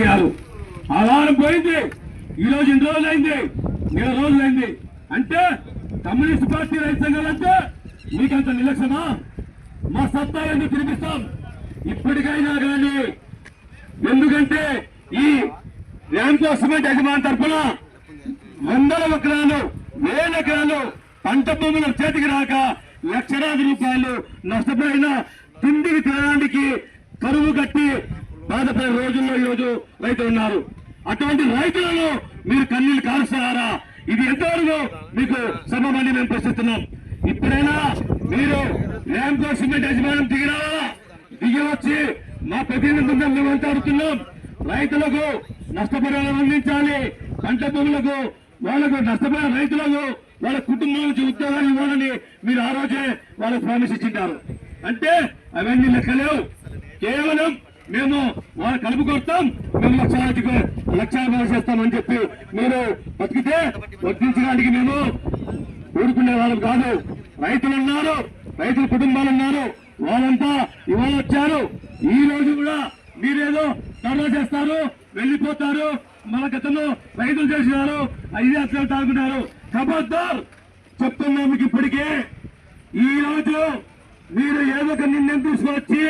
అయ్యారు ఆ వారం పోయింది. ఈ రోజు ఇన్ని రోజులైంది. నెల రోజులైంది. అంటే కమ్యూనిస్ట్ పార్టీ రైతు సంఘాలంటే మీకంత నిర్లక్ష్యమా? మా సత్తా ఎందుకు తినిపిస్తాం? ఇప్పటికైనా కానీ ఎందుకంటే ఈ ర్యాంకో సిమెంట్ యజమాని తరఫున వందల ఎకరాలు వేల ఎకరాలు పంట భూములు చేతికి రాక లక్షలాది రూపాయలు నష్టపోయిన తిండికి తినడానికి కరువు కట్టి బాధపడే రోజుల్లో ఈ రోజు రైతులు ఉన్నారు. అటువంటి రైతులను మీరు కన్నీళ్ళు కాలుస్తున్నారా ఇది ఎంతవరకు మీకు సమమని మేము ప్రశ్నిస్తున్నాం. ఇప్పుడైనా మీరు ర్యాంకో సిమెంట్ యజమానం దిగి రావాలా దిగి వచ్చి మా ప్రతినిధులు మేము అడుగుతున్నాం రైతులకు నష్టపరిహారం అందించాలి. పంట భూములకు వాళ్ళకు నష్టపోయిన రైతులకు వాళ్ళ కుటుంబం నుంచి ఉద్యోగాలు ఇవ్వాలని మీరు ఆ రోజే వాళ్ళకు ప్రామిస్ ఇచ్చింటారు. అంటే అవన్నీ లెక్కలేవు. కేవలం మేము వాళ్ళ కలుపు కొడతాం. మేము లక్షలాదికి లక్షల చేస్తామని చెప్పి మీరు బతికితే వర్తించడానికి మేము ఊరుకునే వాళ్ళం కాదు. రైతులు ఉన్నారు రైతుల కుటుంబాలు ఉన్నారు. వాళ్ళంతా ఇవాళ వచ్చారు. ఈ రోజు కూడా మీరేదో ధర్నా చేస్తారు వెళ్ళిపోతారు. మన గతంలో రైతులు చేసినారు ఐదు అసలు తాగుతున్నారు ఖబర్దార్ చెప్తున్నాం మీకు ఇప్పటికే. ఈ రోజు మీరు ఏదో ఒక నిర్ణయం తీసుకొచ్చి